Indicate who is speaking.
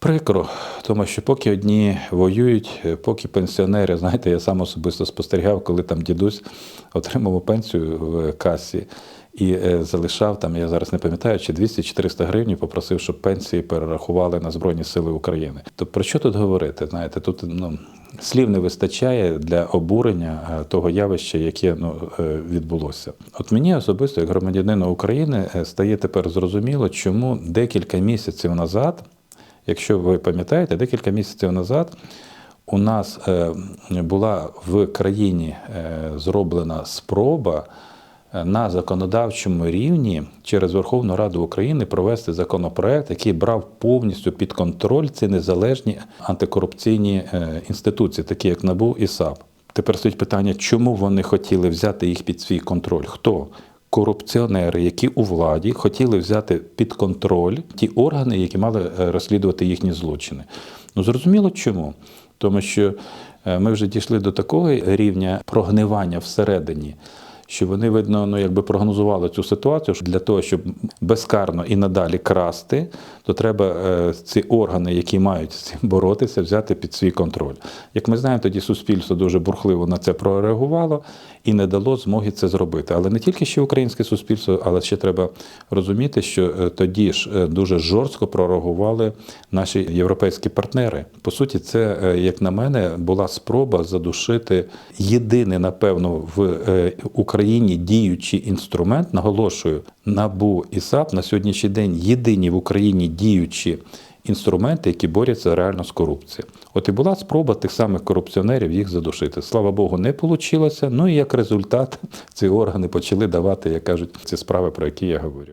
Speaker 1: Прикро, тому що поки одні воюють, е, поки пенсіонери, знаєте, я сам особисто спостерігав, коли там дідусь отримав пенсію в касі і е, залишав там, я зараз не пам'ятаю, чи 200-400 гривень, попросив, щоб пенсії перерахували на Збройні Сили України. То про що тут говорити? Знаєте, тут ну, слів не вистачає для обурення е, того явища, яке ну, відбулося. От мені особисто, як громадянину України, стає тепер зрозуміло, чому декілька місяців назад. Якщо ви пам'ятаєте, декілька місяців назад у нас е, була в країні е, зроблена спроба е, на законодавчому рівні через Верховну Раду України провести законопроект, який брав повністю під контроль ці незалежні антикорупційні інституції, такі як НАБУ і САП. Тепер стоїть питання, чому вони хотіли взяти їх під свій контроль? Хто? Корупціонери, які у владі хотіли взяти під контроль ті органи, які мали е, розслідувати їхні злочини. Ну зрозуміло чому? Тому що е, ми вже дійшли до такого рівня прогнивання всередині, що вони, видно, ну, якби прогнозували цю ситуацію, що для того, щоб безкарно і надалі красти, то треба е, ці органи, які мають з цим боротися, взяти під свій контроль. Як ми знаємо, тоді суспільство дуже бурхливо на це прореагувало і не дало змоги це зробити. Але не тільки ще українське суспільство, але ще треба розуміти, що е, тоді ж е, дуже жорстко прореагували наші європейські партнери. По суті, це, як на мене, була спроба задушити єдиний, напевно, в е, Україні діючий інструмент, наголошую, НАБУ і САП на сьогоднішній день єдині в Україні діючі інструменти, які борються реально з корупцією. От і була спроба тих самих корупціонерів їх задушити. Слава Богу, не вийшло. Ну і як результат ці органи почали давати, як кажуть, ці справи, про які я говорю.